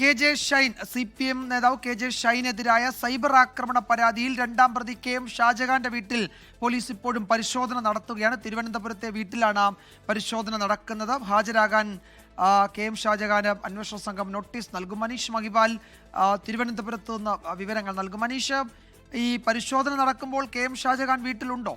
K J Shine C P M നേതാവ് K J ഷൈനെതിരായ cyber ആക്രമണ പരാതിയിൽ രണ്ടാം പ്രതി കെ എം ഷാജഹാന്റെ വീട്ടിൽ പോലീസ് ഇപ്പോഴും പരിശോധന നടത്തുകയാണ്. തിരുവനന്തപുരത്തെ വീട്ടിലാണ് പരിശോധന നടക്കുന്നത്. ഹാജരാകാൻ കെ എം ഷാജഹാന് അന്വേഷണ സംഘം നോട്ടീസ് നൽകും. മനീഷ് മഹിബാൽ തിരുവനന്തപുരത്ത് നിന്ന് വിവരങ്ങൾ നൽകും. മനീഷ് ഈ പരിശോധന നടക്കുമ്പോൾ കെ എം ഷാജഹാൻ വീട്ടിലുണ്ടോ?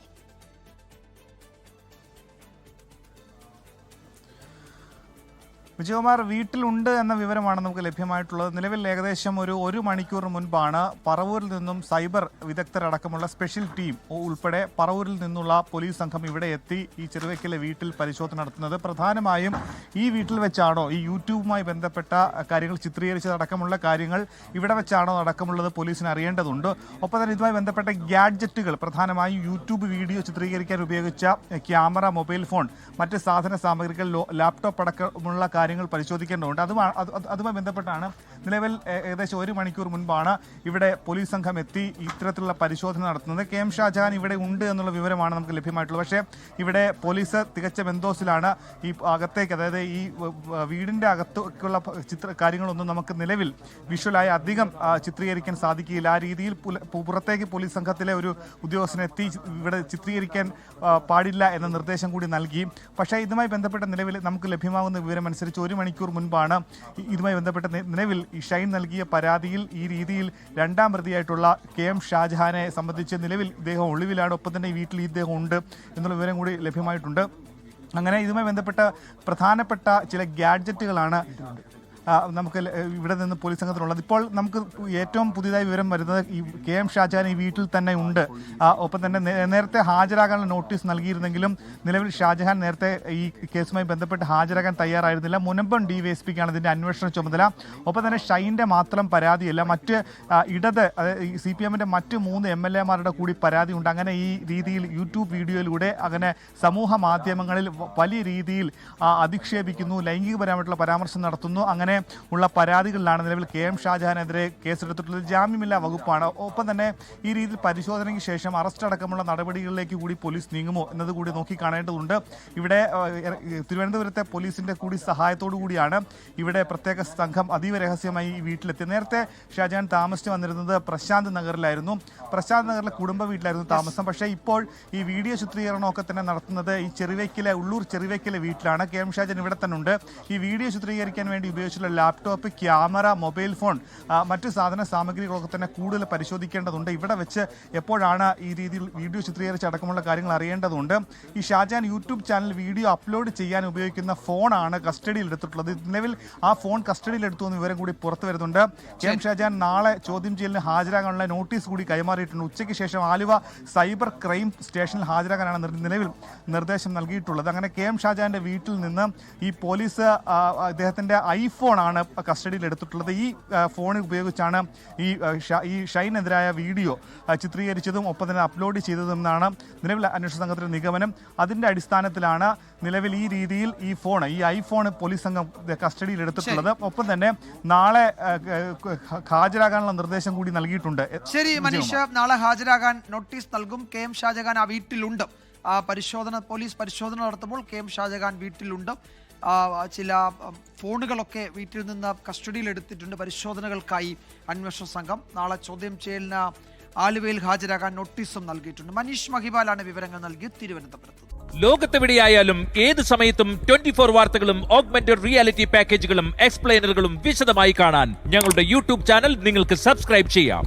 വിജയകുമാർ വീട്ടിലുണ്ട് എന്ന വിവരമാണ് നമുക്ക് ലഭ്യമായിട്ടുള്ളത്. നിലവിൽ ഏകദേശം ഒരു ഒരു മണിക്കൂർ മുൻപാണ് പറവൂരിൽ നിന്നും സൈബർ വിദഗ്ധരടക്കമുള്ള സ്പെഷ്യൽ ടീം ഉൾപ്പെടെ പറവൂരിൽ നിന്നുള്ള പോലീസ് സംഘം ഇവിടെ എത്തി ഈ ചെറുവയ്ക്കലെ വീട്ടിൽ പരിശോധന നടത്തുന്നത്. പ്രധാനമായും ഈ വീട്ടിൽ വെച്ചാണോ ഈ യൂട്യൂബുമായി ബന്ധപ്പെട്ട കാര്യങ്ങൾ ചിത്രീകരിച്ചതടക്കമുള്ള കാര്യങ്ങൾ ഇവിടെ വെച്ചാണോ അടക്കമുള്ളത് പോലീസിന് അറിയേണ്ടതുണ്ട്. ഒപ്പം തന്നെ ഇതുമായി ബന്ധപ്പെട്ട ഗാഡ്ജറ്റുകൾ പ്രധാനമായും യൂട്യൂബ് വീഡിയോ ചിത്രീകരിക്കാൻ ഉപയോഗിച്ച ക്യാമറ മൊബൈൽ ഫോൺ മറ്റ് സാധന സാമഗ്രികൾ ലാപ്ടോപ്പ് അടക്കമുള്ള കാര്യങ്ങൾ പരിശോധിക്കേണ്ടതുണ്ട്. അത് അത് അതുമായി ബന്ധപ്പെട്ടാണ് നിലവിൽ ഏകദേശം ഒരു മണിക്കൂർ മുൻപാണ് ഇവിടെ പോലീസ് സംഘം എത്തി ഇത്തരത്തിലുള്ള പരിശോധന നടത്തുന്നത്. കെ എം ഷാജഹാൻ ഇവിടെ ഉണ്ട് എന്നുള്ള വിവരമാണ് നമുക്ക് ലഭ്യമായിട്ടുള്ളത്. പക്ഷേ ഇവിടെ പോലീസ് തികച്ച ബന്ധോസിലാണ് ഈ അകത്തേക്ക് അതായത് ഈ വീടിന്റെ അകത്തേക്കുള്ള ചിത്ര കാര്യങ്ങളൊന്നും നമുക്ക് നിലവിൽ വിഷ്വലായി അധികം ചിത്രീകരിക്കാൻ സാധിക്കില്ല ആ രീതിയിൽ പുറത്തേക്ക് പോലീസ് സംഘത്തിലെ ഒരു ഉദ്യോഗസ്ഥനെ എത്തി ഇവിടെ ചിത്രീകരിക്കാൻ പാടില്ല എന്ന നിർദ്ദേശം കൂടി നൽകി. പക്ഷേ ഇതുമായി ബന്ധപ്പെട്ട നിലവിൽ നമുക്ക് ലഭ്യമാകുന്ന വിവരമനുസരിച്ച് ഒരു മണിക്കൂർ മുൻപാണ് ഇതുമായി ബന്ധപ്പെട്ട നിലവിൽ ഈ ഷൈൻ നൽകിയ പരാതിയിൽ ഈ രീതിയിൽ രണ്ടാം പ്രതിയായിട്ടുള്ള കെ എം ഷാജഹാനെ സംബന്ധിച്ച് നിലവിൽ ഇദ്ദേഹം ഒളിവിലാണ്. ഒപ്പം തന്നെ വീട്ടിൽ ഇദ്ദേഹം ഉണ്ട് എന്നുള്ള വിവരം കൂടി ലഭ്യമായിട്ടുണ്ട്. അങ്ങനെ ഇതുമായി ബന്ധപ്പെട്ട പ്രധാനപ്പെട്ട ചില ഗാഡ്ജറ്റുകളാണ് നമുക്ക് ഇവിടെ നിന്ന് പോലീസ് സംഘത്തിലുള്ളത് ഇപ്പോൾ നമുക്ക് ഏറ്റവും പുതിയതായി വിവരം വരുന്നത് ഈ കെ എം ഷാജാൻ ഈ വീട്ടിൽ തന്നെ ഉണ്ട്. ഒപ്പം തന്നെ നേരത്തെ ഹാജരാകാനുള്ള നോട്ടീസ് നൽകിയിരുന്നെങ്കിലും നിലവിൽ ഷാജഹാൻ നേരത്തെ ഈ കേസുമായി ബന്ധപ്പെട്ട് ഹാജരാകാൻ തയ്യാറായിരുന്നില്ല. മുനമ്പം ഡി വൈ എസ് പിക്കാണ് ഇതിന്റെ അന്വേഷണ ചുമതല. ഒപ്പം തന്നെ ഷൈന്റെ മാത്രം പരാതിയല്ല മറ്റ് ഇടത് സി പി എമ്മിന്റെ മറ്റ് മൂന്ന് എം എൽ എമാരുടെ കൂടി പരാതിയുണ്ട് അങ്ങനെ ഈ രീതിയിൽ യൂട്യൂബ് വീഡിയോയിലൂടെ അങ്ങനെ സമൂഹ മാധ്യമങ്ങളിൽ വലിയ രീതിയിൽ അധിക്ഷേപിക്കുന്നു ലൈംഗികപരമായിട്ടുള്ള പരാമർശം നടത്തുന്നു. അങ്ങനെ ഉള്ള പരാതികളിലാണ് നിലവിൽ കെ എം ഷാജഹാനെതിരെ കേസെടുത്തിട്ടുള്ളത്. ജാമ്യമില്ലാ വകുപ്പാണ്. ഒപ്പം തന്നെ ഈ രീതിയിൽ പരിശോധനയ്ക്ക് ശേഷം അറസ്റ്റ് അടക്കമുള്ള നടപടികളിലേക്ക് കൂടി പോലീസ് നീങ്ങുമോ എന്നത് കൂടി നോക്കി കാണേണ്ടതുണ്ട്. ഇവിടെ തിരുവനന്തപുരത്തെ പോലീസിന്റെ കൂടി സഹായത്തോടു കൂടിയാണ് ഇവിടെ പ്രത്യേക സംഘം അതീവ രഹസ്യമായി ഈ വീട്ടിലെത്തിയത്. നേരത്തെ ഷാജഹാൻ താമസിച്ചു വന്നിരുന്നത് പ്രശാന്ത് നഗറിലായിരുന്നു. പ്രശാന്ത് നഗറിലെ കുടുംബ വീട്ടിലായിരുന്നു താമസം. പക്ഷേ ഇപ്പോൾ ഈ വീഡിയോ ചിത്രീകരണമൊക്കെ തന്നെ നടത്തുന്നത് ഈ ചെറുവയ്ക്കിലെ ഉള്ളൂർ ചെറുവയ്ക്കിലെ വീട്ടിലാണ്. കെ എം ഷാജൻ ഇവിടെ തന്നെ ഉണ്ട് ഈ വീഡിയോ ചിത്രീകരിക്കാൻ വേണ്ടി ഉപയോഗിച്ചിട്ടുള്ള ലാപ്ടോപ്പ് ക്യാമറ മൊബൈൽ ഫോൺ മറ്റ് സാധന സാമഗ്രികളൊക്കെ തന്നെ കൂടുതൽ പരിശോധിക്കേണ്ടതുണ്ട്. ഇവിടെ വെച്ച് എപ്പോഴാണ് ഈ രീതിയിൽ വീഡിയോ ചിത്രീകരിച്ച് അടക്കമുള്ള കാര്യങ്ങൾ അറിയേണ്ടതുണ്ട്. ഈ Shajan YouTube channel video upload ചെയ്യാൻ ഉപയോഗിക്കുന്ന ഫോണാണ് കസ്റ്റഡിയിൽ എടുത്തിട്ടുള്ളത്. നിലവിൽ ആ ഫോൺ കസ്റ്റഡിയിൽ എടുത്തു എന്ന വിവരം കൂടി പുറത്തു വരുന്നുണ്ട്. കെ എം ഷാജാൻ നാളെ ചോദ്യം ചെയ്യലിന് ഹാജരാകാനുള്ള നോട്ടീസ് കൂടി കൈമാറിയിട്ടുണ്ട്. ഉച്ചയ്ക്ക് ശേഷം ആലുവ സൈബർ ക്രൈം സ്റ്റേഷനിൽ ഹാജരാകാനാണ് നിലവിൽ നിർദ്ദേശം നൽകിയിട്ടുള്ളത്. അങ്ങനെ കെ എം ഷാജാന്റെ വീട്ടിൽ നിന്ന് ഈ പോലീസ് അദ്ദേഹത്തിന്റെ ഐഫോൺ ആണ് കസ്റ്റഡിയിൽ എടുത്തിട്ടുള്ളത് ഈ ഫോൺ ഉപയോഗിച്ചാണ് ഈ ഈ ഷൈനെതിരായ വീഡിയോ ചിത്രീകരിച്ചതും ഒപ്പം തന്നെ അപ്ലോഡ് ചെയ്തതെന്നാണ് നിലവിൽ അന്വേഷണ സംഘത്തിന്റെ നിഗമനം. അതിന്റെ അടിസ്ഥാനത്തിലാണ് നിലവിൽ ഈ രീതിയിൽ ഈ ഫോൺ ഈ ഐഫോൺ പോലീസ് സംഘം കസ്റ്റഡിയിൽ എടുത്തിട്ടുള്ളത് ഒപ്പം തന്നെ നാളെ ഹാജരാകാനുള്ള നിർദ്ദേശം കൂടി നൽകിയിട്ടുണ്ട്. ശരി മനീഷ നാളെ ഹാജരാകാൻ നോട്ടീസ് നൽകും. കെ എം ഷാജഹാൻ ആ വീട്ടിലുണ്ട്. ആ പരിശോധന പോലീസ് പരിശോധന നടത്തുമ്പോൾ കെ എം ഷാജഹാൻ വീട്ടിലുണ്ട്. ചില ഫോണുകളൊക്കെ വീട്ടിൽ നിന്ന് കസ്റ്റഡിയിൽ എടുത്തിട്ടുണ്ട്. പരിശോധനകൾക്കായി അന്വേഷണ സംഘം നാളെ ചോദ്യം ചെയ്യലിന് ആലുവയിൽ ഹാജരാകാൻ നോട്ടീസും നൽകിയിട്ടുണ്ട്. മനീഷ് മഹിബാലാണ് വിവരങ്ങൾ നൽകി തിരുവനന്തപുരത്ത്. ലോകത്തെവിടെയായാലും ഏത് സമയത്തും ട്വന്റി ഫോർ വാർത്തകളും ഓഗ്മെന്റഡ് റിയാലിറ്റി പാക്കേജുകളും എക്സ്പ്ലെയിനറുകളും വിശദമായി കാണാൻ ഞങ്ങളുടെ യൂട്യൂബ് ചാനൽ നിങ്ങൾക്ക് സബ്സ്ക്രൈബ് ചെയ്യാം.